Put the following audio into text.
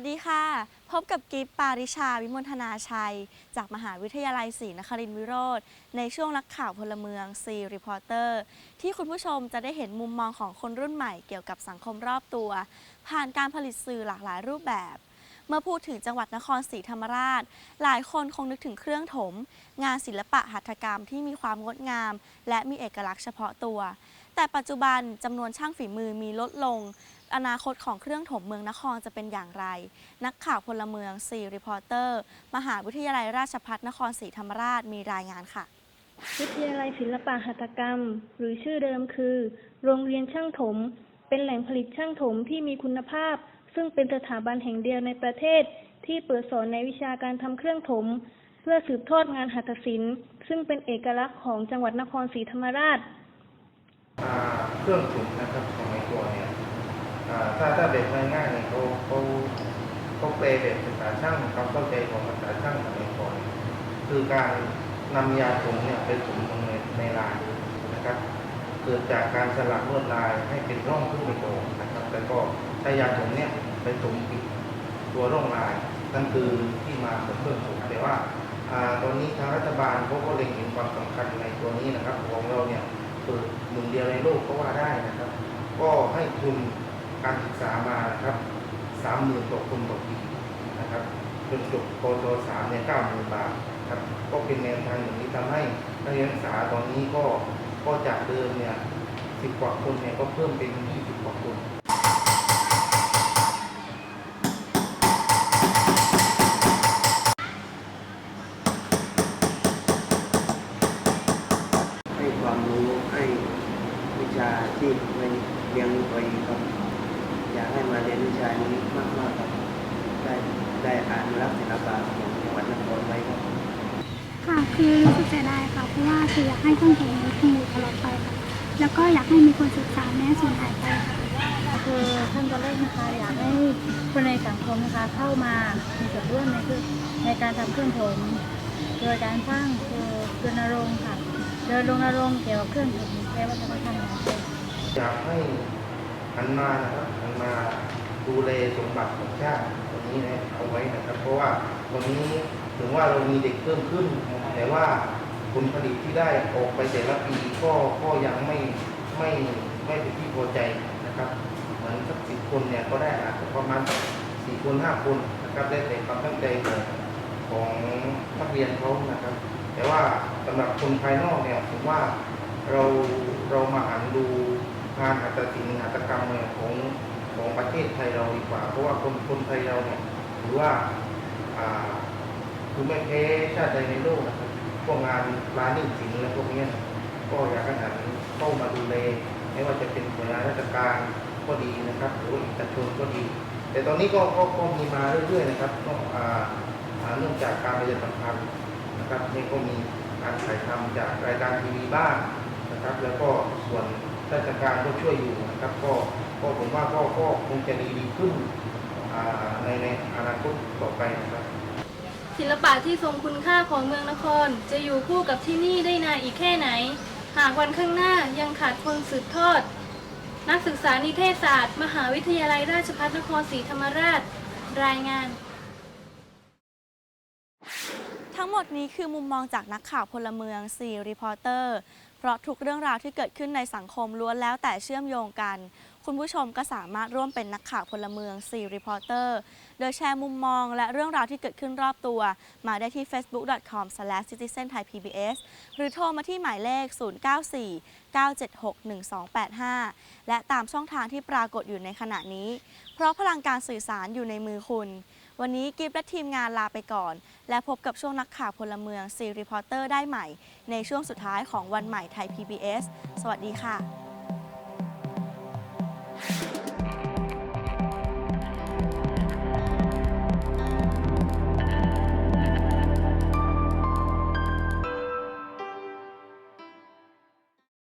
สวัสดีค่ะ พบกับกิฟปาริชาวิมลธนาชัย จากมหาวิทยาลัยศรีนครินทรวิโรธในช่วงนักข่าวพลเมืองซีรีพอร์เตอร์ที่คุณผู้ชมจะได้เห็นมุมมองของคนรุ่นใหม่เกี่ยวกับสังคมรอบตัว ผ่านการผลิตสื่อหลากหลายรูปแบบ เมื่อพูดถึงจังหวัดนครศรีธรรมราช หลายคนคงนึกถึงเครื่องถม งานศิลปะหัตถกรรมที่มีความงดงาม และมีเอกลักษณ์เฉพาะตัว แต่ปัจจุบันจำนวนช่างฝีมือมีลดลง อนาคตของเครื่องถมเมืองนครจะเป็นอย่างไร นักข่าวพลเมืองซีรีพอร์เตอร์ มหาวิทยาลัยราชภัฏนครศรีธรรมราชมีรายงานค่ะ วิทยาลัยศิลปะหัตถกรรม หรือชื่อเดิมคือ โรงเรียนช่างถม เป็นแหล่งผลิตช่างถมที่มีคุณภาพ ซึ่งเป็นสถาบันแห่งเดียวในประเทศ ที่เปิดสอนในวิชาการทำเครื่องถม เพื่อสืบทอดงานหัตถศิลป์ ซึ่งเป็นเอกลักษณ์ของจังหวัดนครศรีธรรมราชอ่าเครื่องถุงนะครับสมัยก่อนเนี่ยอ่า ถ้าถ้าแบบง่ายๆเนี่ยเขาเขาเขาแปลแบบภาษาช่างความเข้าใจของภาษาช่างสมัยก่อนคือการนำยาถุงเนี่ยไปถุงลงในในลายนะครับ เกิดจากการสลักลวดลายให้เป็นร่องขึ้นไปก่อนนะครับ แล้วก็ใช้ยาถุงเนี่ยไปถุงปิดตัวร่องลายนั่นคือที่มาของเครื่องถุงแต่ว่าตอนนี้ทางรัฐบาลเขาก็เล็งเห็นความสำคัญในตัวนี้นะครับ ของเราเนี่ยเปิดหนึ่งเดียวในโลกก็ว่าได้นะครับ ก็ให้ทุน การศึกษามานะครับสามหมื่นต่อคนต่อปีนะครับจนจบปโทสามเนี่ยเก้าหมื่นบาทครับก็เป็นแนวทางอย่างนี้ทำให้นักเรียนศึกษาตอนนี้ก็ก็จากเดิมเนี่ยสิบกว่าคนเนี่ยก็เพิ่มเป็นยี่สิบกว่าคนให้ความรู้ให้วิชาที่ไม่เรียนรู้ตัวเองครับ อยากให้มาเรียนวิชานี้มากๆครับได้ได้อ่านรักศิลปะของจังหวัดนครไว้ครับค่ะคือรู้สึกเสียดายค่ะเพราะว่าคืออยากให้เครื่องเพลงนี้คงอยู่ตลอดไปค่ะแล้วก็อยากให้มีคนศึกษาแม้สูญหายไปค่ะคือท่านตัวเลขนะคะอยากให้คนในสังคมนะคะเข้ามามีส่วนร่วมในคือในการทำเครื่องถมโดยการสร้างคือรณรงค์ค่ะโดยรณรงค์เกี่ยวกับเครื่องถมแก้วัฒนธรรมของไทยอยากให้ หันมานะครับหันมาดูแลสมบัติของชาติตรงนี้นะเอาไว้นะครับ เพราะว่าวันนี้ถึงว่าเรามีเด็กเพิ่มขึ้น แต่ว่าผลผลิตที่ได้ออกไปแต่ละปีก็ก็ยังไม่ไม่ไม่เป็นที่พอใจนะครับเหมือนสักสิบคนเนี่ยก็ได้อาจจะประมาณสี่คนห้าคนนะครับได้แต่ความตั้งใจของของนักเรียนเขานะครับ แต่ว่าสำหรับคนภายนอกเนี่ยผมว่าเราเรามาหันดู งานหัตถศิลป์หัตถกรรมเนี่ยของของประเทศไทยเราดีกว่า เพราะว่าคนคนไทยเราเนี่ยถือว่าคือไม่แพ้ชาติใดในโลกนะครับพวกงานร้านนิ่งศิลป์และพวกนี้ก็อยากให้หันเข้ามาดูแลไม่ว่าจะเป็นหน่วยงานราชการก็ดีนะครับ หรือว่าเอกชนก็ดี แต่ตอนนี้ก็ก็ก็มีมาเรื่อยๆนะครับก็เนื่องจากการประชาสัมพันธ์นะครับนี่ก็มีการถ่ายทำจากรายการทีวีบ้างนะครับ แล้วก็ส่วน ราชการก็ช่วยอยู่นะครับก็ก็ผมว่าก็ก็คงจะดีดีขึ้นในในอนาคตต่อไปนะครับ ศิลปะที่ทรงคุณค่าของเมืองนคร จะอยู่คู่กับที่นี่ได้นานอีกแค่ไหน หากวันข้างหน้ายังขาดคนสืบทอด นักศึกษานิเทศศาสตร์ มหาวิทยาลัยราชภัฏนครศรีธรรมราช รายงาน ทั้งหมดนี้คือมุมมองจากนักข่าวพลเมืองซีรีพอร์เตอร์ เพราะทุกเรื่องราวที่เกิดขึ้นในสังคมล้วนแล้วแต่เชื่อมโยงกัน คุณผู้ชมก็สามารถร่วมเป็นนักข่าวพลเมืองซีรีพอร์เตอร์ โดยแชร์มุมมองและเรื่องราวที่เกิดขึ้นรอบตัว มาได้ที่ facebook.com/citizenthai.pbs หรือโทรมาที่หมายเลข 094-976-1285 และตามช่องทางที่ปรากฏอยู่ในขณะนี้ เพราะพลังการสื่อสารอยู่ในมือคุณ วันนี้กิฟและทีมงานลาไปก่อน และพบกับช่วงนักข่าวพลเมืองซีรีพอร์เตอร์ได้ใหม่ ในช่วงสุดท้ายของวันใหม่ไทย PBS สวัสดีค่ะ